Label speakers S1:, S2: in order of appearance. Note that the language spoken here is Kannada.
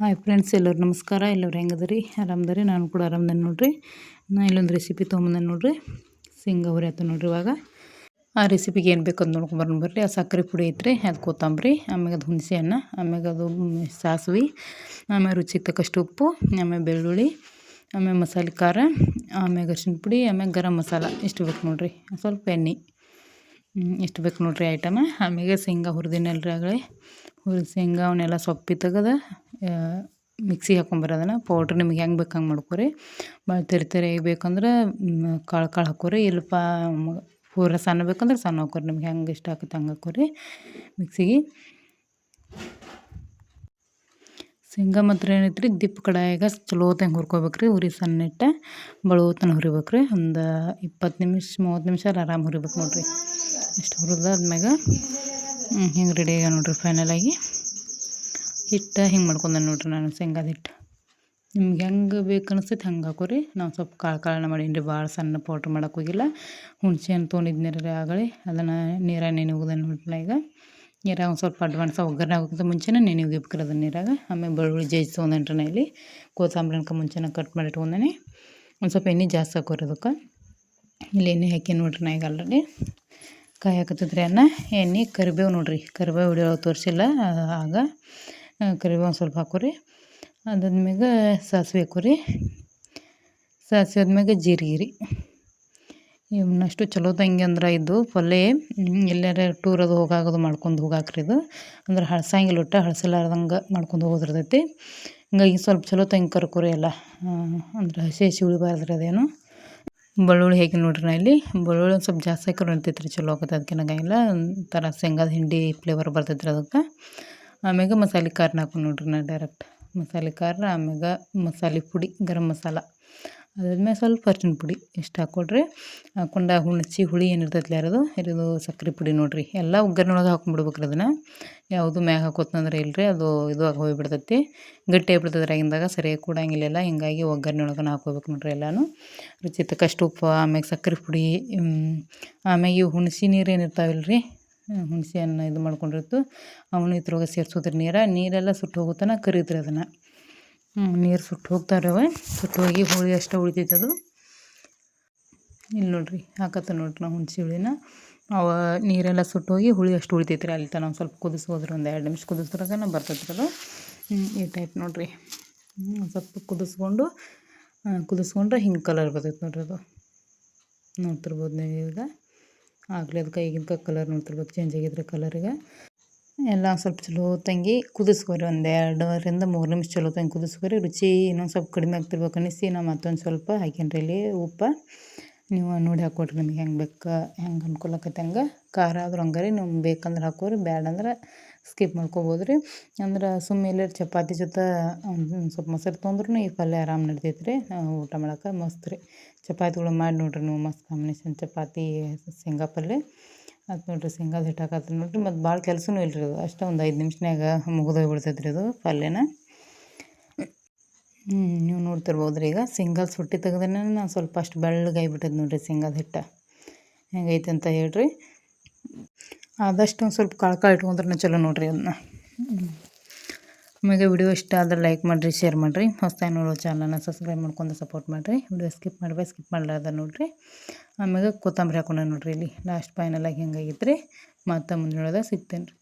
S1: ಹಾಯ್ ಫ್ರೆಂಡ್ಸ್ ಎಲ್ಲರೂ ನಮಸ್ಕಾರ ಎಲ್ಲರೂ ಹೆಂಗದರಿ ಆರಾಮದರಿ ನಾನು ಕೂಡ ಆರಾಮದೇನೆ ನೋಡ್ರಿ ನಾ ಇಲ್ಲೊಂದು ರೆಸಿಪಿ ತೊಗೊಂಬಂದೇನೆ ನೋಡ್ರಿ ಶೇಂಗಾ ಹುರಿ ಆಯ್ತು ನೋಡ್ರಿ ಇವಾಗ. ಆ ರೆಸಿಪಿಗೆ ಏನು ಬೇಕು ಅಂತ ನೋಡ್ಕೊಂಬರೋಣ ಬರ್ರಿ. ಆ ಸಕ್ಕರೆ ಪುಡಿ ಐತ್ರಿ, ಅದು ಕೊತ್ತಂಬರಿ, ಆಮ್ಯಾಗ ಅದು ಹುಣಸೆ ಹಣ್ಣ, ಆಮ್ಯಾಗ ಅದು ಸಾಸ್ವೆ ಆಮೇಲೆ ರುಚಿಗೆ ತಕ್ಕಷ್ಟು ಉಪ್ಪು ಆಮೇಲೆ ಬೆಳ್ಳುಳ್ಳಿ ಆಮೇಲೆ ಮಸಾಲೆ ಖಾರ, ಆಮ್ಯಾಗ ಅರ್ಶಿನ ಪುಡಿ, ಆಮ್ಯಾಗ ಗರಂ ಮಸಾಲ. ಇಷ್ಟು ಬೇಕು ನೋಡ್ರಿ? ಸ್ವಲ್ಪ ಎಣ್ಣೆ. ಇಷ್ಟು ಬೇಕು ನೋಡ್ರಿ ಐಟಮ ಆಮ್ಯಾಗ ಶೇಂಗಾ ಹುರಿದಿನಲ್ರಿ ಆಗಲೇ. ಹುರಿದ ಶೇಂಗಾ ಅವನ್ನೆಲ್ಲ ಸೊಪ್ಪಿ ತೆಗೆದು ಮಿಕ್ಸಿಗೆ ಹಾಕೊಂಬರೋದನ್ನ ಪೌಡ್ರ್ ನಿಮ್ಗೆ ಹೆಂಗೆ ಬೇಕು ಹಂಗೆ ಮಾಡ್ಕೊರಿ. ಭಾಳ ತೆರಿ ತೆರಿಯಾಗಿ ಬೇಕಂದ್ರೆ ಕಾಳು ಕಾಳು ಹಾಕೋರಿ. ಇಲ್ಲಪ್ಪ ಪೂರ ಸಣ್ಣ ಬೇಕಂದ್ರೆ ಸಣ್ಣ ಹಾಕೋರಿ. ನಿಮ್ಗೆ ಹೆಂಗೆ ಇಷ್ಟ ಆಗುತ್ತೆ ಹಂಗೆ ಹಾಕೋರಿ ಮಿಕ್ಸಿಗೆ. ಶೇಂಗಾ ಮಾತ್ರ ಏನೈತೆ ರೀ ದಿಪ್ಪ ಕಡಾಯಾಗ ಚಲೋ ತಂಗೆ ಹುರ್ಕೋಬೇಕು ರೀ ಸಣ್ಣ ಇಟ್ಟ ಬಳೋತನ ಹುರಿಬೇಕು ರೀ ಒಂದು ಇಪ್ಪತ್ತು ನಿಮಿಷ, ಮೂವತ್ತು ನಿಮಿಷ ಆರಾಮ ಹುರಿಬೇಕು ನೋಡಿರಿ. ಇಷ್ಟು ಹುರಿದಾದ್ಮ್ಯಾಗ ಹಿಂಗೆ ರೆಡಿ ಆಗ್ಯಾವ ನೋಡಿರಿ ಫೈನಲಾಗಿ ಹಿಟ್ಟು ಹಿಂಗೆ ಮಾಡ್ಕೊಂಡೆ ನೋಡ್ರಿ ನಾನು ಶೇಂಗಾದ ಹಿಟ್ಟು. ನಿಮ್ಗೆ ಹೆಂಗೆ ಬೇಕು ಅನಿಸ್ತೈತೆ ಹಂಗೆ ಹಾಕೋರಿ. ನಾವು ಸ್ವಲ್ಪ ಕಾಳು ಕಾಳನ್ನ ಮಾಡೀನಿ ರೀ ಭಾಳ ಸಣ್ಣ ಪೌಡ್ರ್ ಮಾಡೋಕೆ ಹೋಗಿಲ್ಲ. ಹುಣ್ಸೆ ಹಣ್ಣು ತೊಗೊಂಡಿದ್ನಿ ರೀ ಆಗಲಿ ಅದನ್ನು ನೀರಾಗ ನೆನೆ ಹೋಗಿದೆ ನೋಡ್ರಿ ಈಗ. ನೀರಾಗ ಒಂದು ಸ್ವಲ್ಪ ಅಡ್ವಾನ್ಸ್ ಒಗ್ಗರಣೆ ಆಗೋಕ್ಕಿಂತ ಮುಂಚೆನೇ ನೆನೆ ಹೋಗಿಬೇಕ್ರಿ ಅದನ್ನ ನೀರಾಗ. ಆಮೇಲೆ ಬೆಳ್ಳುಳ್ಳಿ ಜೇಜ್ ತೊಗೊಂಡೇನಿ ರೀ ನಾ ಇಲ್ಲಿ. ಕೋಸಂಬರಿ ಅನ್ಕ ಮುಂಚೆನೇ ಕಟ್ ಮಾಡಿ ಇಟ್ಕೊಂಡೇನಿ ಒಂದು ಸ್ವಲ್ಪ ಎಣ್ಣೆ ಜಾಸ್ತಿ ಹಾಕೋರಿ ಅದಕ್ಕೆ. ಇಲ್ಲಿ ಎಣ್ಣೆ ಹಾಕಿ ನೋಡ್ರಿ ನಾ ಈಗ ಆಲ್ರೆಡಿ ಕಾಯಿ ಹಾಕತ್ತದ್ರಿ ಅನ್ನ. ಎಣ್ಣೆ, ಕರಿಬೇವು ನೋಡ್ರಿ. ಕರಿಬೇವು ಹಿಡಿಯೋ ತೋರಿಸಿಲ್ಲ, ಆಗ ಕರಿಬೇವು ಸ್ವಲ್ಪ ಹಾಕೋರಿ. ಅದಾದ್ಮ್ಯಾಗ ಸಾಸಿವೆ ಹಾಕೋರಿ. ಸಾಸಿವೆ ಆದ್ಮ್ಯಾಗ ಜೀರಿಗೆ ರೀ. ಇವನ್ನಷ್ಟು ಚಲೋ ತಂಗಿ ಅಂದ್ರೆ ಇದು ಪಲ್ಲೆ ಎಲ್ಲಾರ ಟೂರ್ ಅದು ಹೋಗಾಗೋದು ಮಾಡ್ಕೊಂಡು ಹೋಗಾಕ್ರಿ ಇದು. ಅಂದ್ರೆ ಹಳಸಂಗಿಲ್ಲ ಒಟ್ಟು ಹಳಸಲಾರ್ದಂಗೆ ಮಾಡ್ಕೊಂಡು ಹೋಗೋದಿರ್ತೈತಿ. ಹಿಂಗಾಗಿ ಸ್ವಲ್ಪ ಚಲೋ ತಂಗಿ ಕರ್ಕೊರಿ ಎಲ್ಲ. ಅಂದ್ರೆ ಹಸಿ ಹಸಿ ಉಳಿಬಾರ್ದ್ರಿ ಅದೇನು. ಬೆಳ್ಳುಳ್ಳಿ ಹೇಗೆ ನೋಡ್ರಿ ನಾ ಇಲ್ಲಿ. ಬೆಳ್ಳುಳ್ಳಿ ಸ್ವಲ್ಪ ಜಾಸ್ತಿ ನಡಿತೈತೆ ರೀ ಚಲೋ ಆಗುತ್ತೆ ಅದಕ್ಕೆ ಇಲ್ಲ ಒಂಥರ ಶೇಂಗಾದ ಹಿಂಡಿ ಫ್ಲೇವರ್ ಬರ್ತೈತ್ರಿ ಅದಕ್ಕೆ. ಆಮ್ಯಾಗ ಮಸಾಲೆ ಖಾರನ ಹಾಕೊಂಡು ನೋಡ್ರಿ ನಾ ಡೈರೆಕ್ಟ್ ಮಸಾಲೆ ಖಾರ, ಆಮ್ಯಾಗ ಮಸಾಲೆ ಪುಡಿ, ಗರಂ ಮಸಾಲ. ಅದಾದ್ಮೇಲೆ ಸ್ವಲ್ಪ ಅರ್ಶಿನ ಪುಡಿ ಎಷ್ಟು ಹಾಕ್ಕೊಡ್ರಿ ಹಾಕ್ಕೊಂಡು ಹುಣಸಿ ಹುಳಿ ಏನಿರ್ತೈತಿ ಯಾರದು ಇರೋದು ಸಕ್ಕರೆ ಪುಡಿ ನೋಡಿರಿ. ಎಲ್ಲ ಒಗ್ಗರಣೆಯೊಳಗೆ ಹಾಕೊಂಡ್ಬಿಡ್ಬೇಕ್ರಿ ಅದನ್ನು. ಯಾವುದು ಮ್ಯಾಗ ಹಾಕೋತಂದ್ರೆ ಇಲ್ಲರಿ ಅದು ಇದು ಆಗಿ ಹೋಗಿಬಿಡ್ತೈತಿ. ಗಟ್ಟಿ ಆಗಿಬಿಡ್ತದೆ ಆಗಿಂದಾಗ ಸರಿಯಾಗಿ ಕೂಡಂಗಿಲ್ಲ ಹಿಂಗಾಗಿ ಒಗ್ಗರಣೆ ಒಳಗೆ ಹಾಕೋಬೇಕು ನೋಡ್ರಿ ಎಲ್ಲಾನು. ರುಚಿ ತಕ್ಕಷ್ಟು ಉಪ್ಪು, ಆಮ್ಯಾಗ ಸಕ್ಕರೆ ಪುಡಿ ಆಮ್ಯಾಗ ಇವು ಹುಣಸಿ ನೀರು ಏನಿರ್ತಾವಿಲ್ಲ ರೀ ಹುಣಸೆ ಹಣ್ಣು ಇದು ಮಾಡ್ಕೊಂಡಿರ್ತು ಅವನು ಇದ್ರೊಳಗೆ ಸೇರ್ಸೋದ್ರಿ ನೀರು. ನೀರೆಲ್ಲ ಸುಟ್ಟು ಹೋಗುತ್ತಾನ ಕರಿದ್ರಿ ಅದನ್ನು. ನೀರು ಸುಟ್ಟು ಹೋಗ್ತಾರವ ಸುಟ್ಟು ಹೋಗಿ ಹುಳಿ ಅಷ್ಟು ಉಳಿತೈತೆ ಅದು. ಇಲ್ಲಿ ನೋಡ್ರಿ, ಹಾಕತ್ತ ನೋಡ್ರಿ ನಾವು ಹುಣಸೆ ಹುಳಿನ. ಅವ ನೀರೆಲ್ಲ ಸುಟ್ಟು ಹೋಗಿ ಹುಳಿ ಅಷ್ಟು ಉಳಿತೈತ್ರಿ. ಅಲ್ಲಿ ತನಕ ಸ್ವಲ್ಪ ಕುದಿಸ್ಬೋದ್ರಿ ಒಂದು ಎರಡು ನಿಮಿಷ ಕುದಿಸ್ದ್ರಾಗ ಬರ್ತೈತ್ರಿ ಅದು. ಈ ಟೈಪ್ ನೋಡ್ರಿ. ಸ್ವಲ್ಪ ಕುದಿಸ್ಕೊಂಡು ಕುದಿಸ್ಕೊಂಡ್ರೆ ಹಿಂಗೆ ಕಲರ್ ಬರ್ತೈತೆ ನೋಡ್ರಿ ಅದು. ನೋಡ್ತಿರ್ಬೋದು ನೀವು ಈಗ. ಆಗಲೇ ಅದಕ್ಕೆ ಈಗಿನ ಕಲರ್ ನೋಡ್ತಿರ್ಬೇಕು ಚೇಂಜ್ ಆಗಿದ್ರೆ ಕಲರಿಗೆ ಎಲ್ಲ ಸ್ವಲ್ಪ ಚಲೋ ತಂಗಿ, ಕುದಿಸ್ಕೊರಿ ಒಂದು ಎರಡರಿಂದ ಮೂರು ನಿಮಿಷ ಚಲೋ ತಂಗಿ ಕುದಿಸ್ಕೊರಿ. ರುಚಿ ಇನ್ನೊಂದು ಸ್ವಲ್ಪ ಕಡಿಮೆ ಆಗ್ತಿರ್ಬೇಕು ಅನಿಸಿ ನಾ ಮತ್ತೊಂದು ಸ್ವಲ್ಪ ಹಾಕ್ಯನ್ರಿ ಇಲ್ಲಿ, ಉಪ್ಪು. ನೀವು ನೋಡಿ ಹಾಕ್ಕೊಡ್ರಿ ನಿಮಗೆ ಹೆಂಗೆ ಬೇಕು, ಹೆಂಗೆ ಅನುಕೂಲ ಹಂಗೆ ಖಾರ ಆದ್ರೂ ಹಂಗಾರಿ ನಿಮ್ಗೆ ಬೇಕಂದ್ರೆ ಹಾಕೋರಿ ಬ್ಯಾಡ ಅಂದ್ರೆ ಸ್ಕಿಪ್ ಮಾಡ್ಕೊಬೋದು ರೀ ಅಂದ್ರೆ ಸುಮ್ಮನೆ ಚಪಾತಿ ಜೊತೆ ಸ್ವಲ್ಪ ಮೊಸರು ತೊಂದ್ರೂ ಈ ಪಲ್ಯ ಆರಾಮ್ ನಡಿತೈತೆ ರೀ ಊಟ ಮಾಡೋಕೆ ಮಸ್ತ್ ರೀ ಚಪಾತಿಗಳು ಮಾಡಿ ನೋಡ್ರಿ ನೀವು ಮಸ್ತ್ ಕಾಂಬಿನೇಷನ್ ಚಪಾತಿ, ಶೇಂಗಾ ಪಲ್ಯ. ಅದು ನೋಡಿರಿ ಶೇಂಗಾದ ಹಿಟ್ಟು ಹಾಕತ್ತೆ ನೋಡಿರಿ. ಮತ್ತು ಭಾಳ ಕೆಲಸನೂ ಇಲ್ಲ ರೀ ಅದು. ಅಷ್ಟೇ ಒಂದು ಐದು ನಿಮಿಷನಾಗ ಮುಗಿದೋಗಿ ಬಿಡ್ತೈತೆ ರೀ ಅದು ಪಲ್ಯನ. ನೀವು ನೋಡ್ತಿರ್ಬೋದು ರೀ ಈಗ. ಸಿಂಗಲ್ ಸುಟ್ಟಿ ತೆಗ್ದೇ ನಾನು ಸ್ವಲ್ಪ ಅಷ್ಟು ಬೆಳ್ಳಗಾಗಿಬಿಟ್ಟೈತೆ ನೋಡಿರಿ ಶೇಂಗಾದ ಹಿಟ್ಟು. ಹೆಂಗೈತೆ ಅಂತ ಹೇಳ್ರಿ. ಆದಷ್ಟು ಒಂದು ಸ್ವಲ್ಪ ಕಾಳು ಕಾಳು ಇಟ್ಕೊಂಡ್ರೆ ಚಲೋ ನೋಡಿರಿ ಅದನ್ನ ಆಮೇಲೆ ವಿಡಿಯೋ ಇಷ್ಟ ಆದರೆ ಲೈಕ್ ಮಾಡಿರಿ ಶೇರ್ ಮಾಡಿರಿ. ಹೊಸದಾಗಿ ನೋಡೋ ಚಾನಲ್ನ ಸಬ್ಸ್ಕ್ರೈಬ್ ಮಾಡ್ಕೊಂಡು ಸಪೋರ್ಟ್ ಮಾಡಿರಿ. ವಿಡಿಯೋ ಸ್ಕಿಪ್ ಮಾಡಬೇಕು ಸ್ಕಿಪ್ ಮಾಡಲಾರ್ದ ನೋಡಿರಿ. ಆಮೇಲೆ ಕೊತ್ತಂಬರಿ ಹಾಕೊಂಡ ನೋಡಿರಿ ಇಲ್ಲಿ. ಲಾಸ್ಟ್ ಫೈನಲಾಗಿ ಹೆಂಗಾಗಿತ್ತು ರೀ ಮತ್ತೆ ಮುಂದಿನೊಳಗೆ ಸಿಗ್ತೇನೆ ರೀ